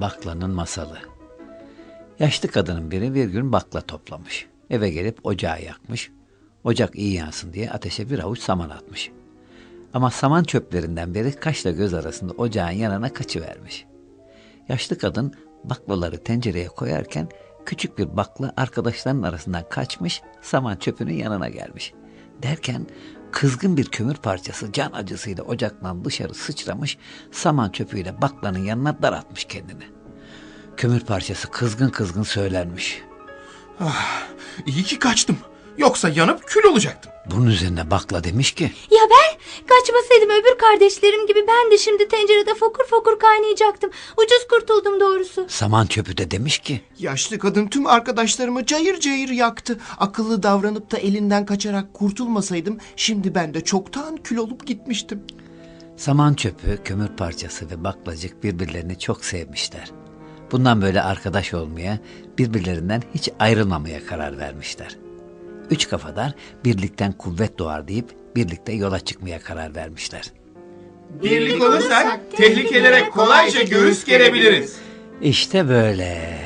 Baklanın masalı. Yaşlı kadının biri bir gün bakla toplamış. Eve gelip ocağı yakmış. Ocak iyi yansın diye ateşe bir avuç saman atmış. Ama saman çöplerinden biri kaşla göz arasında ocağın yanına kaçıvermiş. Yaşlı kadın baklaları tencereye koyarken küçük bir bakla arkadaşlarının arasından kaçmış saman çöpünün yanına gelmiş. Derken kızgın bir kömür parçası can acısıyla ocaktan dışarı sıçramış saman çöpüyle baklanın yanına daratmış kendini. Kömür parçası kızgın kızgın söylenmiş. İyi ki kaçtım. Yoksa yanıp kül olacaktım. Bunun üzerine bakla demiş ki Ya ben kaçmasaydım öbür kardeşlerim gibi ben de şimdi tencerede fokur fokur kaynayacaktım. Ucuz kurtuldum doğrusu. saman çöpü de demiş ki Yaşlı kadın tüm arkadaşlarımı cayır cayır yaktı. Akıllı davranıp da elinden kaçarak kurtulmasaydım şimdi ben de çoktan kül olup gitmiştim. Saman çöpü, kömür parçası ve baklacık birbirlerini çok sevmişler. Bundan böyle arkadaş olmaya, birbirlerinden hiç ayrılmamaya karar vermişler. Üç kafadar birlikten kuvvet doğar deyip birlikte yola çıkmaya karar vermişler. Birlik olursak tehlikelere kolayca göğüs gerebiliriz. İşte böyle.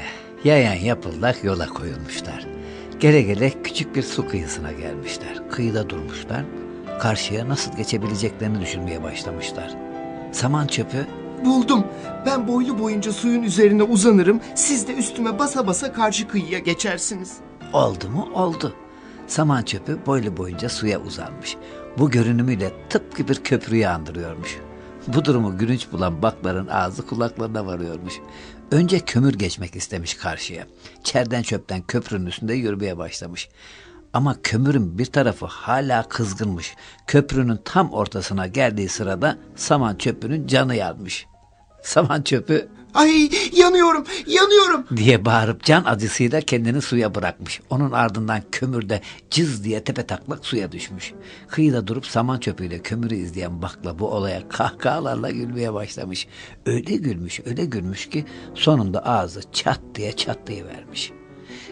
Yayan yapıldak yola koyulmuşlar. Gele gele küçük bir su kıyısına gelmişler. Kıyıda durmuşlar. Karşıya nasıl geçebileceklerini düşünmeye başlamışlar. Saman çöpü Buldum. Ben boylu boyunca suyun üzerine uzanırım. Siz de üstüme basa basa karşı kıyıya geçersiniz. oldu mu oldu. Saman çöpü boylu boyunca suya uzanmış. Bu görünümüyle tıpkı bir köprüyü andırıyormuş. Bu durumu gülünç bulan bakların ağzı kulaklarına varıyormuş. Önce kömür geçmek istemiş karşıya. Çerden çöpten köprünün üstünde yürümeye başlamış. Ama kömürün bir tarafı hala kızgınmış. Köprünün tam ortasına geldiği sırada saman çöpünün canı yanmış. Saman çöpü Ay yanıyorum, yanıyorum. diye bağırıp can acısıyla kendini suya bırakmış. Onun ardından kömürde cız diye tepe taklak suya düşmüş. Kıyıda durup saman çöpüyle kömürü izleyen bakla bu olaya kahkahalarla gülmeye başlamış. Öyle gülmüş, öyle gülmüş ki sonunda ağzı çat diye çatlayıvermiş.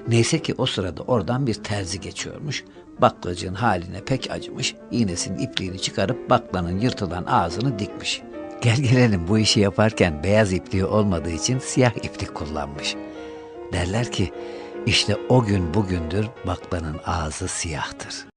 Neyse ki o sırada oradan bir terzi geçiyormuş. Baklacığın haline pek acımış. İğnesinin ipliğini çıkarıp baklanın yırtılan ağzını dikmiş. Gel gelelim bu işi yaparken beyaz ipliği olmadığı için siyah iplik kullanmış. Derler ki işte o gün bugündür baklanın ağzı siyahtır.